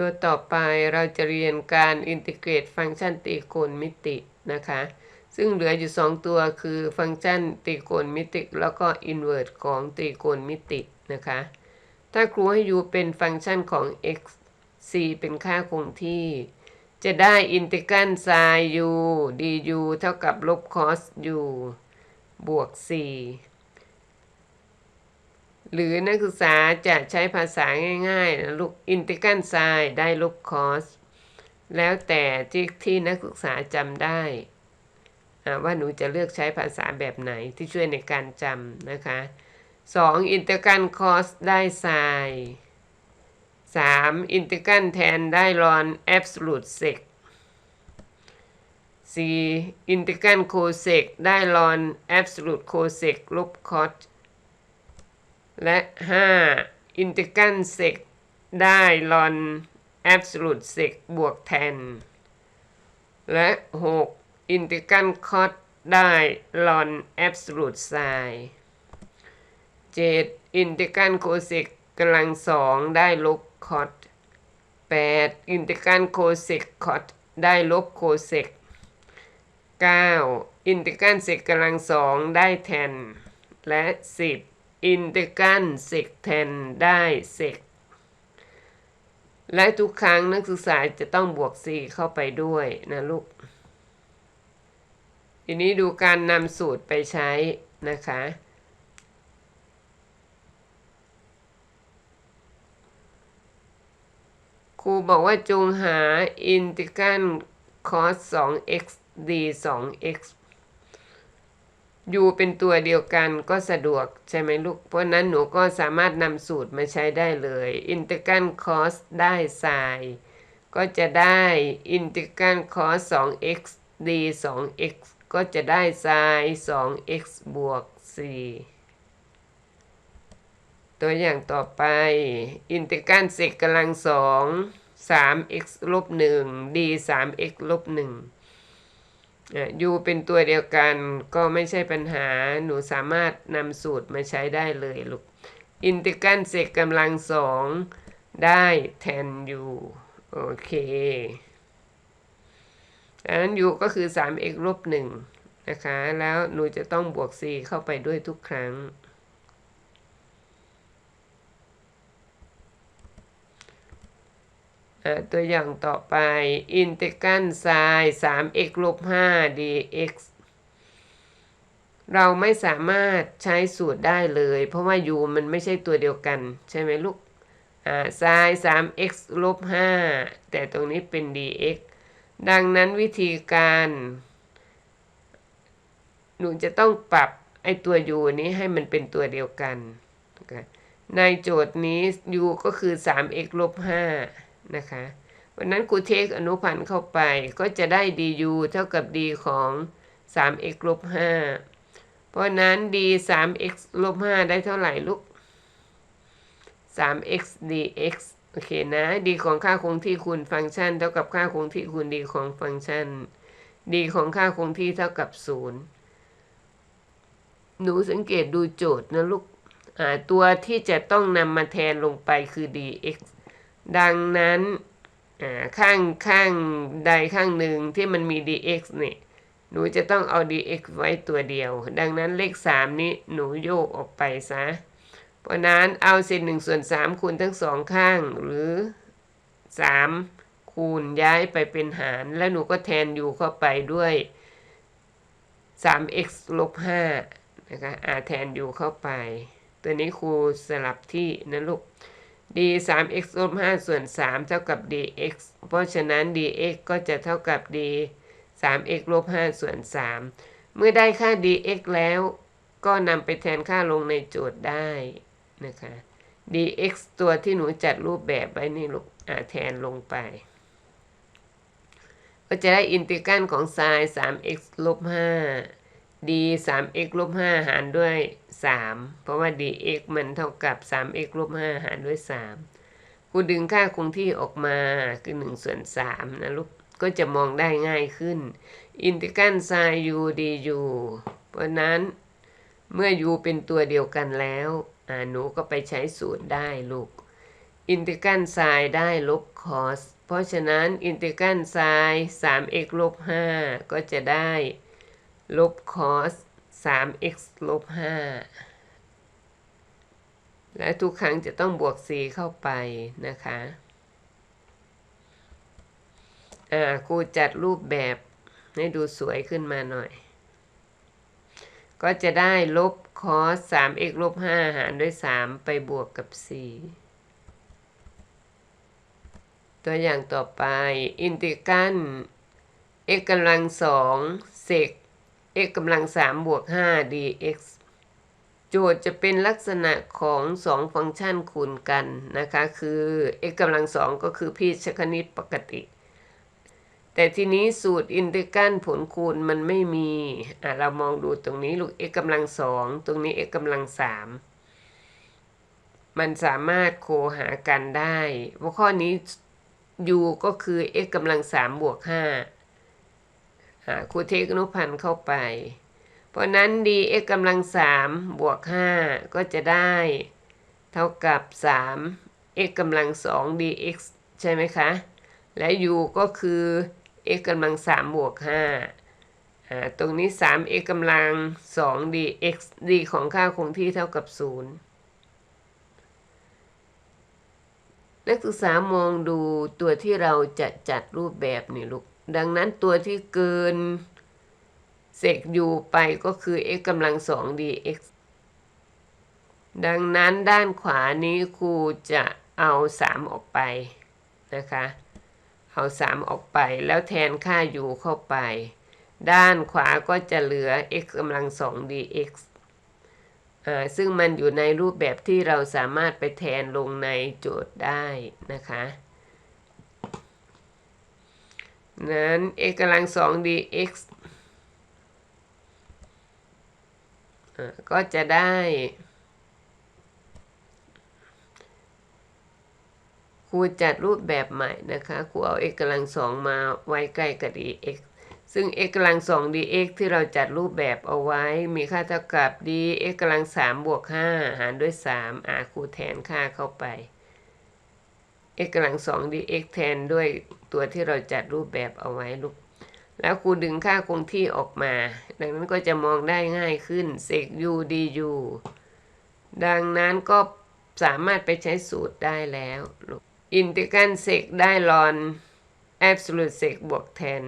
ตัวต่อไปเราจะเรียนการอินทิเกรตฟังก์ชันตรีโกณมิตินะคะ ซึ่งเหลืออยู่ 2 ตัวคือฟังก์ชันตรีโกณมิติ แล้วก็อินเวอร์สของตรีโกณมิตินะคะ ถ้าครูให้ u เป็นฟังก์ชันของ x c เป็นค่าคงที่ จะได้อินทิกรัลไซน์ u du เท่ากับลบ cos u บวก 4 หรือนักศึกษาจะใช้ภาษาง่ายๆนะลูกอินทิกรัลไซได้ลบ cos แล้วแต่ที่ที่นักศึกษาจำได้ ว่าหนูจะเลือกใช้ภาษาแบบไหนที่ช่วยในการจำนะคะ 2. อินทิกรัล cos ได้ไซน์ 3. อินทิกรัลแทนได้ลอนแอบสูตเซก 4. อินทิกรัลโคเซกได้ลอนแอบสูตโคเซกลบคอส และ 5. อินทิกรัลเซกได้ลอนแอบสูตเซกบวกแทน และ 6. อินทิกรัลคอสได้ลอนแอบสูตไซน์ 7. อินทิกรัลโคเซกกำลังสองได้ลบคอส 8. อินทิกรัลโคเซกคอสได้ลบโคเซก 9. อินทิกรัลเซกกำลังสองได้แทน และ 10. อินทิกรัลเซกแทนได้เซกและทุกครั้งนักศึกษาจะต้องบวก 4 เข้าไปด้วยนะลูก ทีนี้ดูการนำสูตรไปใช้นะคะ ครูบอกว่าจงหาอินทิกรัลคอส 2x d 2x อยู่เป็นตัวเดียวกันก็สะดวกใช่ไหมลูก เพราะนั้นหนูก็สามารถนำสูตรมาใช้ได้เลยอินทิกรัลคอสได้ไซน์ก็จะได้อินทิกรัลคอส 2x d 2x ก็จะได้ไซน์ 2x บวก 4 ตัวอย่างต่อไปอินทิกรัลเศษกำลังสองสาม x ลบหนึ่ง d สาม x ลบหนึ่ง ยูเป็นตัวเดียวกันก็ไม่ใช่ปัญหาหนูสามารถนำสูตรมาใช้ได้เลยลูกอินทิกรัลเศษกำลังสองได้แทนยูโอเคอันนั้นยูก็คือ 3x ลบ1นะคะ แล้วหนูจะต้องบวก c เข้าไปด้วยทุกครั้ง ตัวอย่างต่อไปอินทิกรัลไซน์ 3x ลบ5 dx เราไม่สามารถใช้สูตรได้เลย เพราะว่า u มันไม่ใช่ตัวเดียวกัน ใช่ไหมลูกไซน์ 3x ลบ5แต่ตรงนี้เป็น dx ดังนั้นวิธีการ หนูจะต้องปรับไอตัว u นี้ให้มันเป็นตัวเดียวกัน ในโจทย์นี้ u ก็คือ 3x ลบ5 นะคะวันนั้นครูเทคอนุพันธ์เข้าไปก็จะได้ du เท่ากับ d ของ 3x ลบ5เพราะนั้น d 3x ลบ5ได้เท่าไหร่ลูก 3x dx โอเคนะ d ของค่าคงที่คูณฟังก์ชัน เท่ากับค่าคงที่คูณ d ของฟังก์ชัน d ของค่าคงที่เท่ากับ 0 หนูสังเกตดูโจทย์นะลูกตัวที่จะต้องนำมาแทนลงไปคือ dx ดังนั้นข้างข้างใดข้างหนึ่งที่มันมี dx เนี่ยหนูจะต้องเอา dx ไว้ตัวเดียว ดังนั้นเลข 3 นี้หนูโยกออกไปซะ เพราะนั้นเอาเศษหนึ่งส่วน3คูณทั้งสองข้างหรือ 3 คูณย้ายไปเป็นหาร แล้วหนูก็แทนอยู่เข้าไปด้วย 3x ลบ5นะคะอาแทนอยู่เข้าไป ตัวนี้ครูสลับที่นะลูก d 3 x ลบ5ส่วน 3 เท่ากับ dx เพราะฉะนั้น dx ก็จะเท่ากับ d 3 x ลบ5ส่วน 3 เมื่อได้ค่า dx แล้วก็นำไปแทนค่าลงในโจทย์ได้นะคะ dx ตัวที่หนูจัดรูปแบบไว้นี่ลูกแทนลงไป ก็จะได้อินทิกรัลของไซน์ 3x ลบ5 d 3x ลบ5หารด้วย 3 เพราะว่า dx มันเท่ากับ 3x ลบ5หารด้วย 3 กูดึงค่าคงที่ออกมาคือ1ส่วน3นะลูก ก็จะมองได้ง่ายขึ้น อินทิกรัลไซน์ u du เพราะนั้นเมื่อ u เป็นตัวเดียวกันแล้วหนูก็ไปใช้สูตรได้ลูก อินทิกรัลไซได้ลบคอสเพราะฉะนั้นอินทิกรัลไซน์ 3x ลบ5ก็จะได้ ลบคอส 3x ลบ 5 และทุกครั้งจะต้องบวก 4 เข้าไปนะคะ อ่าครูจัดรูปแบบให้ดูสวยขึ้นมาหน่อย ก็จะได้ลบคอส 3x ลบ 5 หารด้วย 3 ไปบวกกับ 4 ตัวอย่างต่อไป อินทิกรัล x กำลังสองเศษ x กำลังสามบวก5 dx โจทย์จะเป็นลักษณะของสองฟังก์ชันคูณกันนะคะ คือ x กำลังสองก็คือพีชคณิตปกติ แต่ทีนี้สูตรอินทิกรัลผลคูณมันไม่มีอะเรามองดูตรงนี้ลูก x กำลังสองตรงนี้ x กำลังสามมันสามารถโคหากันได้เพราข้อนี้ u ก็คือ x กำลังสามบวกห้า ครูเทคนุพันธ์เข้าไป เพราะนั้น dx กำลังสามบวกห้าก็จะได้ เท่ากับสาม x กำลังสอง dx ใช่ไหมคะ และ u ก็คือ x กำลังสามบวกห้าตรงนี้ 3x กำลัง2 dx d ของค่าคงที่เท่ากับ 0 นักศึกษามองดูตัวที่เราจะจัดรูปแบบนี่ลูก ดังนั้นตัวที่เกินเสกอยู่ไปก็คือ x กำลังสอง dx ดังนั้นด้านขวานี้ครูจะเอา 3 ออกไปนะคะ เอา 3 ออกไปแล้วแทนค่า u เข้าไป ด้านขวาก็จะเหลือ x กำลังสอง dx ซึ่งมันอยู่ในรูปแบบที่เราสามารถไปแทนลงในโจทย์ได้นะคะ นั้น x กำลังสอง dx ก็จะได้ ครูจัดรูปแบบใหม่นะคะ ครูเอา x กำลังสองมาไว้ใกล้กับ dx ซึ่ง x กำลังสอง dx ที่เราจัดรูปแบบเอาไว้ มีค่าเท่ากับ dx กำลังสามบวกห้าหารด้วยสามอาครูแทนค่าเข้าไป x กำลังสอง dx แทนด้วย ตัวที่เราจัดรูปแบบเอาไว้ลูกแล้วครูดึงค่าคงที่ออกมา ดังนั้นก็จะมองได้ง่ายขึ้น sec u du ดังนั้นก็สามารถไปใช้สูตรได้แล้วลูกอินทิกรัลเซกได้ลอน absolute sec บวกแทน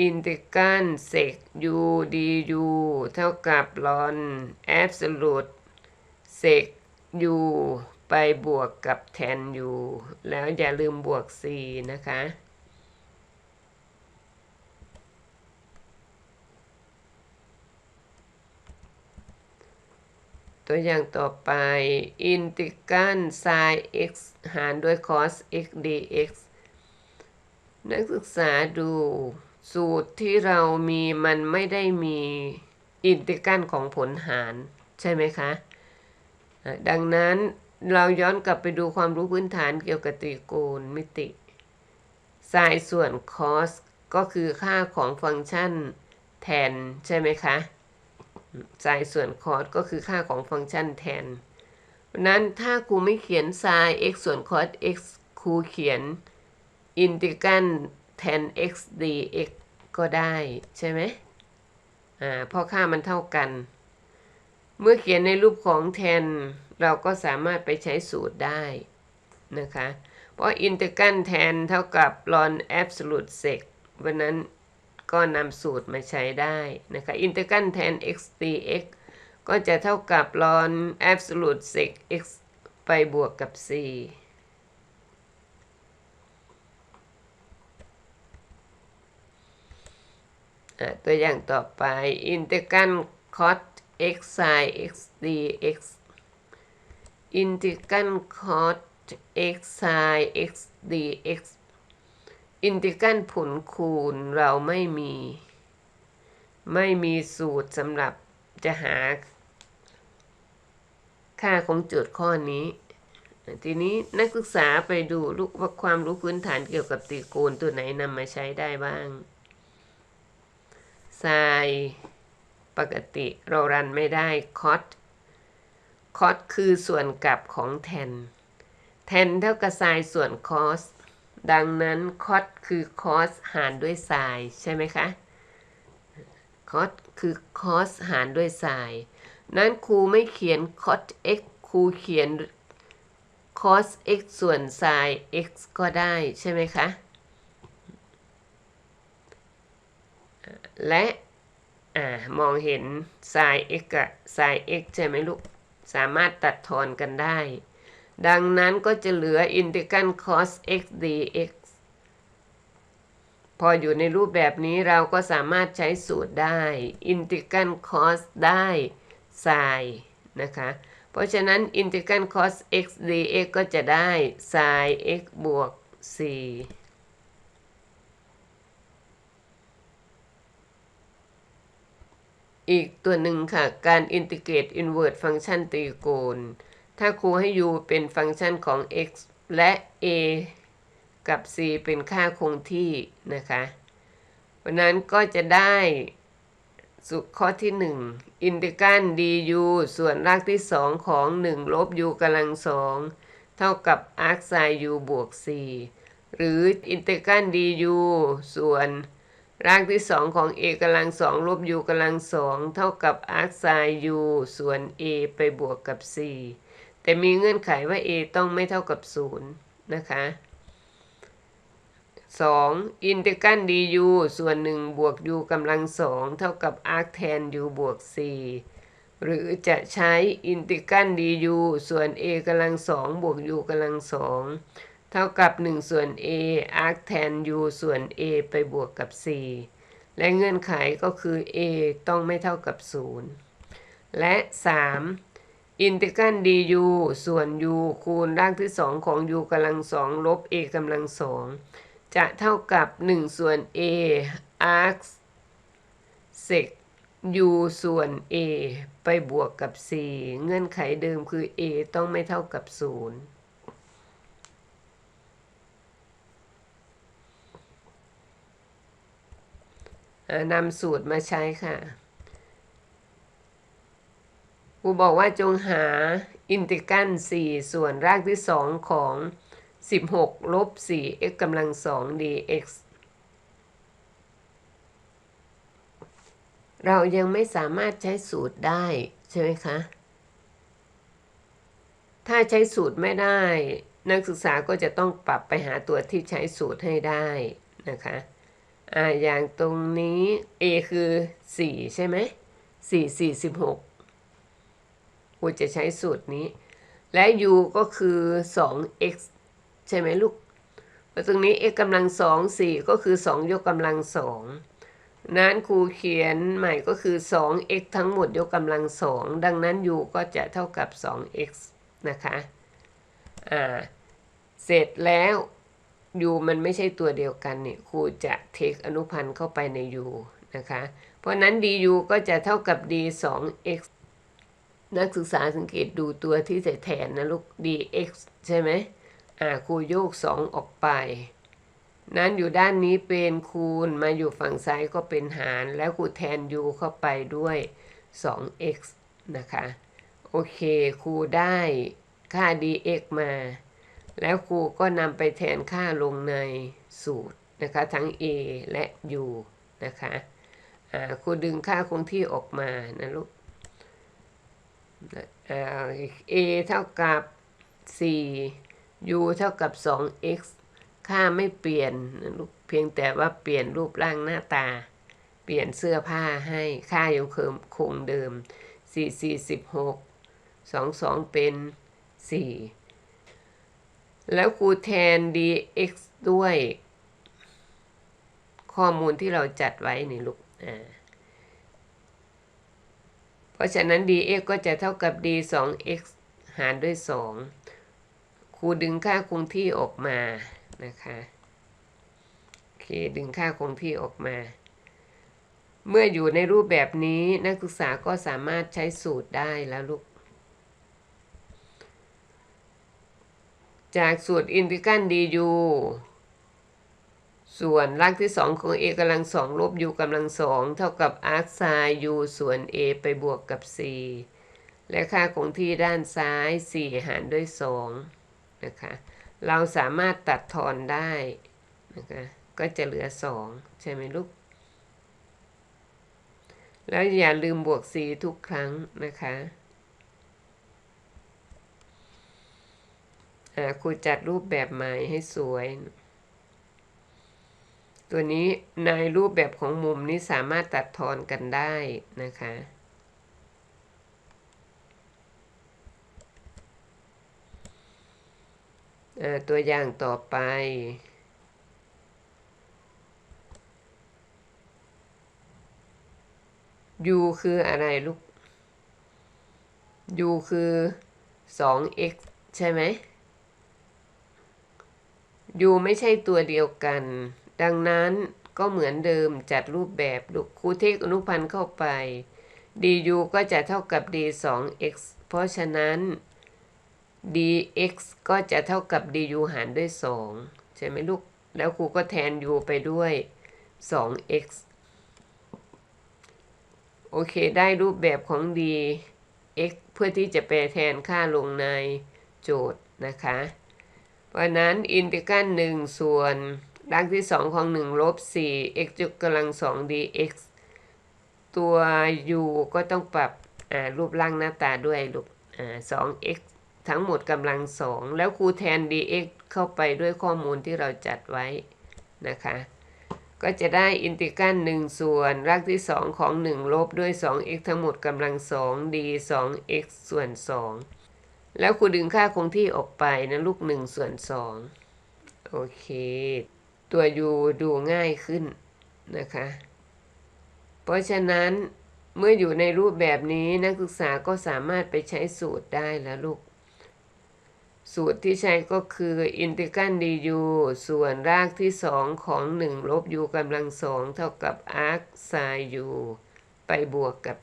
อินทิกรัลเซก u du เท่ากับลอน absolute sec u ไปบวกกับแทน u แล้วอย่าลืมบวก c นะคะ ตัวอย่างต่อไป อินทิกรัล sin x หารด้วย cos x dx นักศึกษาดูสูตรที่เรามีมันไม่ได้มีอินทิกรัลของผลหารใช่ไหมคะ ดังนั้น เราย้อนกลับไปดูความรู้พื้นฐานเกี่ยวกับตรีโกณมิติไซน์ส่วนคอสก็คือค่าของฟังก์ชันแทน ใช่ไหมคะไซน์ส่วนคอสก็คือค่าของฟังก์ชันแทนเพราะนั้นถ้าครูไม่เขียนไซน์ x ส่วนคอส x ครูเขียนอินทิกรัล tan x dx ก็ได้ ใช่ไหมอ่าเพราะค่ามันเท่ากัน เมื่อเขียนในรูปของ tan เราก็สามารถไปใช้สูตรได้นะคะ เพราะอินทิกรัล tan เท่ากับ ln absolute sec วันนั้นก็นำสูตรมาใช้ได้นะคะอินทิกรัล tan x dx ก็จะเท่ากับ ln absolute sec x ไปบวกกับ c ตัวอย่างต่อไปอินทิกรัล cos x sin x dx อินทิกรัล cos x sin x dx อินทิกรัลผลคูณเราไม่มี ไม่มีสูตรสำหรับจะหา ค่าของโจทย์ข้อนี้ ทีนี้นักศึกษาไปดูลูกว่าความรู้พื้นฐานเกี่ยวกับตรีโกณตัวไหนนำมาใช้ได้บ้างไซ ปกติเรารันไม่ได้คอสคอสคือส่วนกลับของแทน แทนเท่ากับไซน์ส่วนคอสดังนั้นคอสคือคอสหารด้วยไซน์ใช่ไหมคะคอสคือคอสหารด้วยไซน์นั้นครูไม่เขียนคอส x ครูเขียน cos x ส่วน sin x ก็ได้ใช่ไหมคะ และ อ่ามองเห็น sin x กับ sin x ใช่ไหมลูก สามารถตัดทอนกันได้ ดังนั้นก็จะเหลือ integral cos x dx พออยู่ในรูปแบบนี้เราก็สามารถใช้สูตรได้ integral cos ได้ sin นะคะ เพราะฉะนั้น integral cos x dx ก็จะได้ sin x บวก 4 อีกตัวหนึ่งค่ะ การอินทิเกรตอินเวอร์ตฟังก์ชันตรีโกณถ้าครูให้ u เป็นฟังก์ชันของ x และ a กับ c เป็นค่าคงที่นะคะเพราะนั้นก็จะได้สุข้อที่ 1 อินทิกรัล du ส่วนรากที่ 2 ของ 1 ลบ u กำลังสองเท่ากับ arc sin u บวก c หรืออินทิกรัล du ส่วน รากที่2ของ a กำลังสองลบ u กำลังสองเท่ากับ arc sin u ส่วน a ไปบวกกับ c แต่มีเงื่อนไขว่า a ต้องไม่เท่ากับ 0 นะคะ 2. อินทิกรัล du ส่วน 1 บวก u กำลังสองเท่ากับ arc tan u บวก c หรือจะใช้อินทิกรัล du ส่วน a กำลังสองบวก u กำลังสอง เท่ากับ 1 ส่วน a arc tan u ส่วน a ไปบวกกับ c และเงื่อนไขก็คือ a ต้องไม่เท่ากับ 0 และ 3. อินทิกรัล du ส่วน u คูณรากที่ 2 ของ u กำลังสองลบ a กำลังสองจะเท่ากับ 1 ส่วน a arc sec u ส่วน a ไปบวกกับ c เงื่อนไขเดิมคือ a ต้องไม่เท่ากับ 0 นำสูตรมาใช้ค่ะครูบอกว่าจงหาอินทิกรัล4 ส่วนรากที่ 2 ของ 16 ลบ 4 x กำลัง 2 dx เรายังไม่สามารถใช้สูตรได้ ใช่ไหมคะ ถ้าใช้สูตรไม่ได้ นักศึกษาก็จะต้องปรับไปหาตัวที่ใช้สูตรให้ได้นะคะ อ่าอย่างตรงนี้ a คือ 4 ใช่ไหม4 46กูจะใช้สูตรนี้ และ u ก็คือ 2x ใช่ไหมลูกตรงนี้ x กำลังสอง4ก็คือ2ยกกำลังสองนั้นครูเขียนใหม่ก็คือ 2x ทั้งหมดยกกำลังสองดังนั้น u ก็จะเท่ากับ 2x นะคะ อ่า เสร็จแล้ว u มันไม่ใช่ตัวเดียวกันเนี่ยครูจะเทคอนุพันธ์เข้าไปใน u นะคะ เพราะนั้น du ก็จะเท่ากับ d 2 x นักศึกษาสังเกตดูตัวที่ใส่แทนนะลูก dx ใช่ไหมอ่าครูโยก 2 ออกไป นั้นอยู่ด้านนี้เป็นคูณมาอยู่ฝั่งซ้ายก็เป็นหาร แล้วครูแทน u เข้าไปด้วย 2x นะคะ โอเคครูได้ค่า dx มา แล้วครูก็นำไปแทนค่าลงในสูตรนะคะทั้ง a และ u นะคะครูดึงค่าคงที่ออกมานะลูก a เท่ากับ 4 u เท่ากับ 2x ค่าไม่เปลี่ยนนะลูกเพียงแต่ว่าเปลี่ยนรูปร่างหน้าตา เปลี่ยนเสื้อผ้าให้ค่ายังคงเดิม 4 4 16 2 2 เป็น 4 แล้วครูแทน dx ด้วย ข้อมูลที่เราจัดไว้นี่ลูกอ่าเพราะฉะนั้น dx ก็จะเท่ากับ d 2 x หารด้วย 2 ครูดึงค่าคงที่ออกมานะคะโอเคดึงค่าคงที่ออกมา เมื่ออยู่ในรูปแบบนี้นักศึกษาก็สามารถใช้สูตรได้แล้วลูก จากสูตรอินทิกรัล du ส่วนรากที่2ของ a กำลังสองลบ u กำลังสองเท่ากับ arc sin u ส่วน a ไปบวกกับ c และค่าคงที่ด้านซ้าย 4 หารด้วย2นะคะเราสามารถตัดทอนได้นะคะก็จะเหลือ 2 ใช่ไหมลูก แล้วอย่าลืมบวก c ทุกครั้งนะคะ ครูจัดรูปแบบใหม่ให้สวย ตัวนี้ในรูปแบบของมุมนี้สามารถตัดทอนกันได้นะคะตัวอย่างต่อไป u คืออะไรลูก u คือ 2x ใช่ไหม u ไม่ใช่ตัวเดียวกัน ดังนั้นก็เหมือนเดิมจัดรูปแบบลูกครูเทคอนุพันธ์เข้าไป du ก็จะเท่ากับ d 2x เพราะฉะนั้น dx ก็จะเท่ากับ du หารด้วย 2 ใช่ไหมลูก แล้วครูก็แทน u ไปด้วย 2x โอเค ได้รูปแบบของ dx เพื่อที่จะแปแทนค่าลงในโจทย์นะคะ เพราะนั้นอินทิกรัล1ส่วนรากที่2ของ1ลบ4 x ยกกำลัง2 dx ตัว u ก็ต้องปรับรูปร่างหน้าตาด้วยลูก 2x ทั้งหมดกำลังสองแล้วครูแทน dx เข้าไปด้วยข้อมูลที่เราจัดไว้นะคะ ก็จะได้อินทิกรัล1ส่วนรากที่2ของ1ลบด้วย 2x ทั้งหมดกำลังสอง d 2x ส่วน2 แล้วครูดึงค่าคงที่ออกไปนะลูก1ส่วน2โอเค ตัว u ดูง่ายขึ้นนะคะ เพราะฉะนั้นเมื่ออยู่ในรูปแบบนี้นักศึกษาก็สามารถไปใช้สูตรได้แล้วลูก สูตรที่ใช้ก็คืออินทิกรัล du ส่วนรากที่2ของ1ลบ u กำลังสองเท่ากับ arc sin u ไปบวกกับ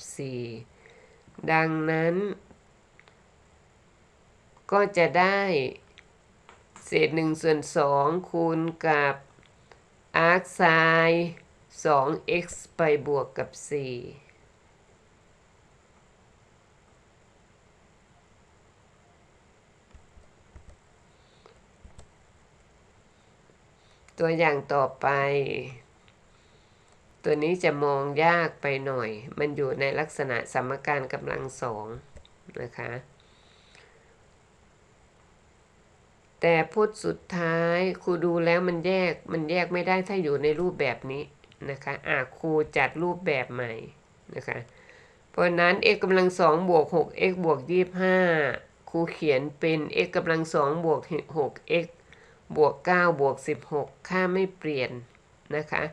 4ดังนั้น ก็จะได้เศษ1ส่วน2คูณกับ arc sin 2x ไปบวกกับ4ตัวอย่างต่อไป ตัวนี้จะมองยากไปหน่อย มันอยู่ในลักษณะสมการกำลังสองนะคะ แต่พุทสุดท้ายครูดูแล้วมันแยกมันแยกไม่ได้ถ้าอยู่ในรูปแบบนี้นะคะอะครูจัดรูปแบบใหม่นะคะเพราะนั้น x กำลังสองบวก 6x บวก25ครูเขียนเป็น x กำลังสองบวก 6x บวก9บวก16 ค่าไม่เปลี่ยนนะคะ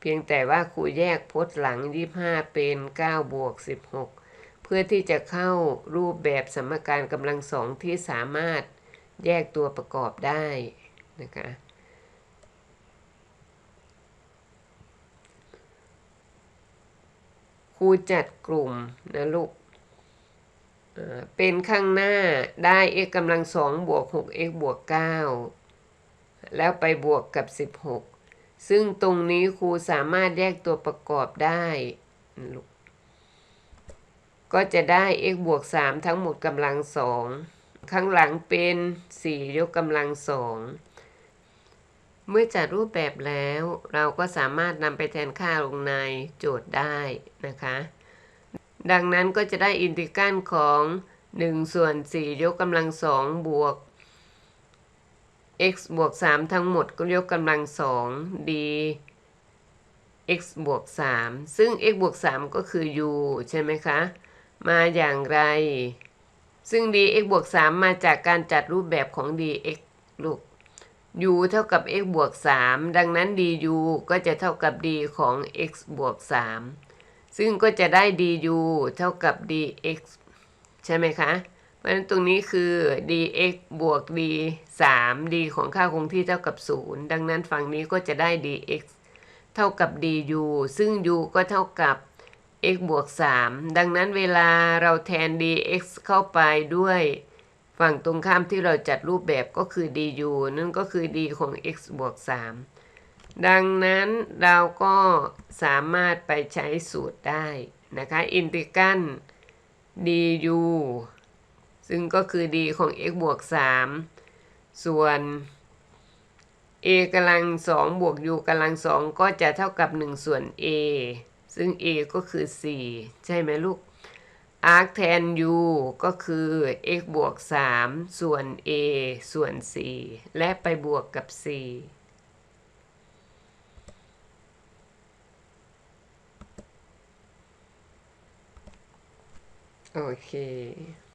เพียงแต่ว่าครูแยกพจน์หลัง 25 เป็น9บวก16 เพื่อที่จะเข้ารูปแบบสมการกำลังสองที่สามารถ แยกตัวประกอบได้นะคะครูจัดกลุ่มนะลูกเป็นข้างหน้าได้ x กำลังสองบวก 6x บวก 9 แล้วไปบวกกับ 16 ซึ่งตรงนี้ครูสามารถแยกตัวประกอบได้ ก็จะได้ x บวก 3 ทั้งหมดกำลังสอง ข้างหลังเป็น4ยกกำลังสอง เมื่อจัดรูปแบบแล้ว เราก็สามารถนำไปแทนค่าลงในโจทย์ได้นะคะ ดังนั้นก็จะได้อินทิกรัลของ 1 ส่วน 4 ยกกำลังสองบวก x บวก 3 ทั้งหมดก็ยกกำลังสอง d x บวก 3 ซึ่ง x บวก 3 ก็คือ u ใช่ไหมคะ มาอย่างไร ซึ่ง dx บวก 3 มาจากการจัดรูปแบบของ dx ลูก u เท่ากับ x บวก 3 ดังนั้น du ก็จะเท่ากับ d ของ x บวก 3 ซึ่งก็จะได้ du เท่ากับ dx ใช่ไหมคะ เพราะฉะนั้นตรงนี้คือ dx บวก d 3 d ของค่าคงที่เท่ากับ 0 ดังนั้นฝั่งนี้ก็จะได้ dx เท่ากับ du ซึ่ง u ก็เท่ากับ x บวก 3 ดังนั้นเวลาเราแทน dx เข้าไปด้วย ฝั่งตรงข้ามที่เราจัดรูปแบบก็คือ du นั่นก็คือ d ของ x บวก 3 ดังนั้นเราก็สามารถไปใช้สูตรได้นะคะ อินทิกรัล du ซึ่งก็คือ d ของ x บวก 3 ส่วน a กำลังสองบวก u กำลังสองก็จะเท่ากับ 1 ส่วน a ซึ่ง a ก็คือ 4 ใช่ไหมลูก arc แทน u ก็คือ x บวก 3 ส่วน a ส่วน 4 และไปบวกกับ 4โอเค